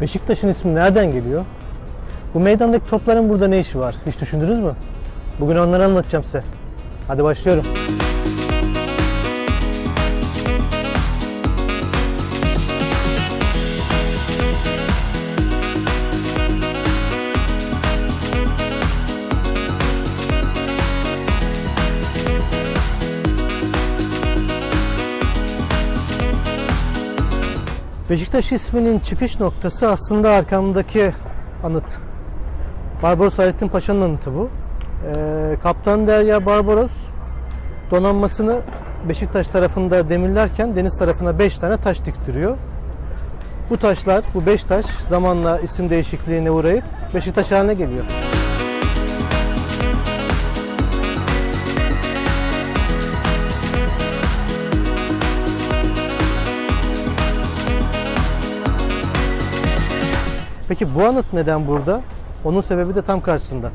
Beşiktaş'ın ismi nereden geliyor? Bu meydandaki topların burada ne işi var? Hiç düşündünüz mü? Bugün onları anlatacağım size. Hadi başlıyorum. Beşiktaş isminin çıkış noktası aslında arkamdaki anıt. Barbaros Hayrettin Paşa'nın anıtı bu. Ee, Kaptan Derya Barbaros donanmasını Beşiktaş tarafında demirlerken deniz tarafına 5 tane taş diktiriyor. Bu taşlar, bu 5 taş zamanla isim değişikliğine uğrayıp Beşiktaş haline geliyor. Peki bu anıt neden burada? Onun sebebi de tam karşısında.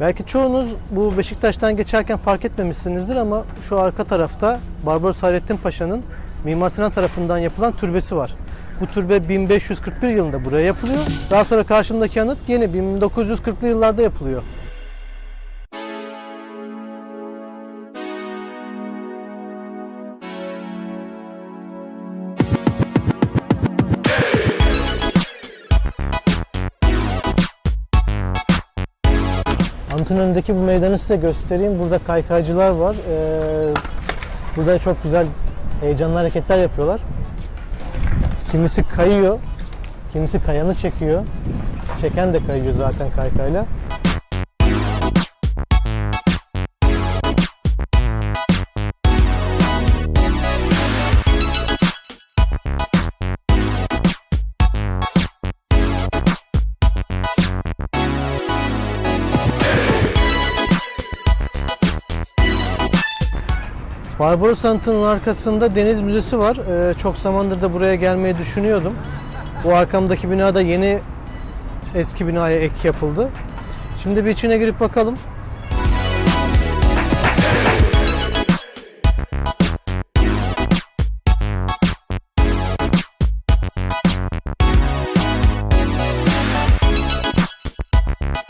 Belki çoğunuz bu Beşiktaş'tan geçerken fark etmemişsinizdir ama şu arka tarafta Barbaros Hayrettin Paşa'nın Mimar Sinan tarafından yapılan türbesi var. Bu türbe 1541 yılında buraya yapılıyor. Daha sonra karşımdaki anıt yeni 1940'lı yıllarda yapılıyor. Anıtın önündeki bu meydanı size göstereyim. Burada kaykaycılar var. Ee, burada çok güzel heyecanlı hareketler yapıyorlar. Kimisi kayıyor, kimisi kayanı çekiyor. Çeken de kayıyor zaten kaykayla. Barbaros Anıtı'nın arkasında Deniz Müzesi var. Ee, çok zamandır da buraya gelmeyi düşünüyordum. Bu arkamdaki binada yeni eski binaya ek yapıldı. Şimdi bir içine girip bakalım.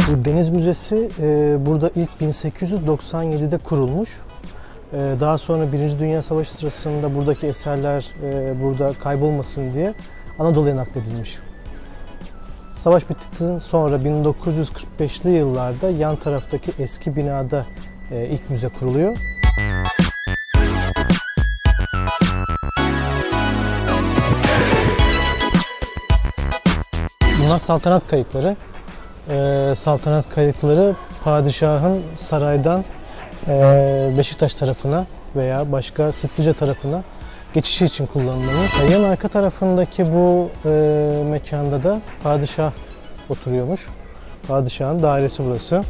Bu Deniz Müzesi e, burada ilk 1897'de kurulmuş. Ee, Daha sonra Birinci Dünya Savaşı sırasında buradaki eserler e, burada kaybolmasın diye Anadolu'ya nakledilmiş. Savaş bittikten sonra 1945'li yıllarda yan taraftaki eski binada e, ilk müze kuruluyor. Bunlar saltanat kayıkları. Ee, saltanat kayıkları padişahın saraydan Beşiktaş tarafına veya başka Sütlüce tarafına geçişi için kullanılmış. Yan arka tarafındaki bu e, mekanda da padişah oturuyormuş. Padişahın dairesi burası.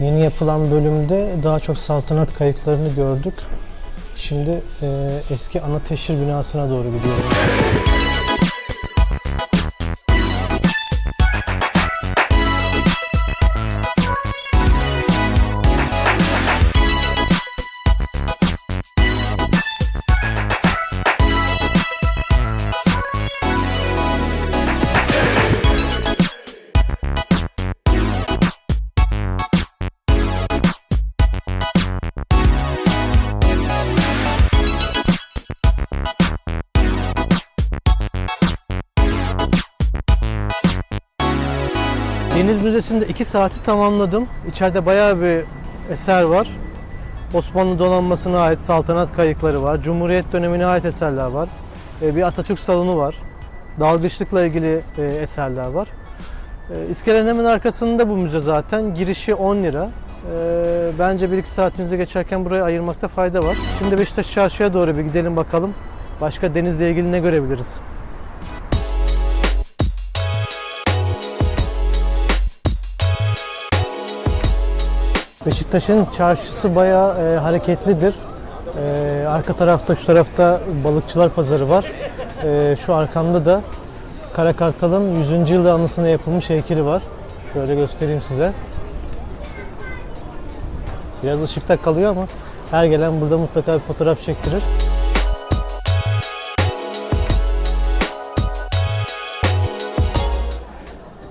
Yeni yapılan bölümde daha çok saltanat kayıklarını gördük. Şimdi e, eski ana teşhir binasına doğru gidiyoruz. Müzesi'nde 2 saati tamamladım. İçeride bayağı bir eser var. Osmanlı donanmasına ait saltanat kayıkları var. Cumhuriyet dönemine ait eserler var. E, Bir Atatürk salonu var. Dalgıçlıkla ilgili e, eserler var. E, İskelenin hemen arkasında bu müze zaten. Girişi 10 lira. E, Bence 1-2 saatinizi geçerken buraya ayırmakta fayda var. Şimdi Beşiktaş Çarşı'ya doğru bir gidelim bakalım. Başka denizle ilgili ne görebiliriz? Beşiktaş'ın çarşısı bayağı e, hareketlidir. E, arka tarafta şu tarafta balıkçılar pazarı var. E, şu arkamda da Kara Kartal'ın 100. yılı anısına yapılmış heykeli var. Şöyle göstereyim size. Biraz ışıkta kalıyor ama her gelen burada mutlaka bir fotoğraf çektirir.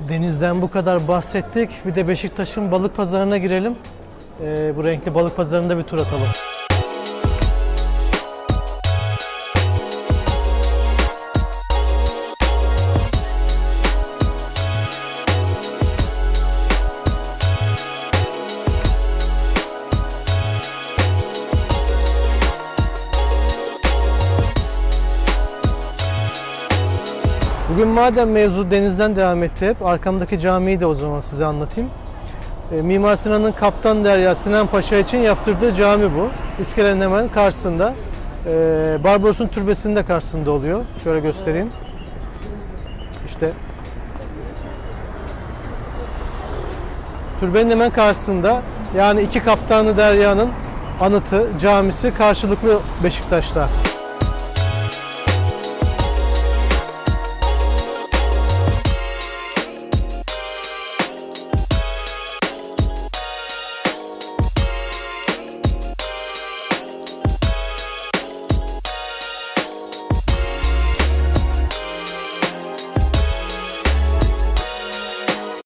Denizden bu kadar bahsettik. Bir de Beşiktaş'ın balık pazarına girelim. Ee, bu renkli balık pazarında bir tur atalım. Bugün madem mevzu denizden devam etti hep, arkamdaki camiyi de o zaman size anlatayım. E, Mimar Sinan'ın Kaptan Derya Sinan Paşa için yaptırdığı cami bu. İskelenin hemen karşısında. E, Barbaros'un türbesinin de karşısında oluyor. Şöyle göstereyim. İşte türbenin hemen karşısında yani iki kaptanı Derya'nın anıtı, camisi karşılıklı Beşiktaş'ta.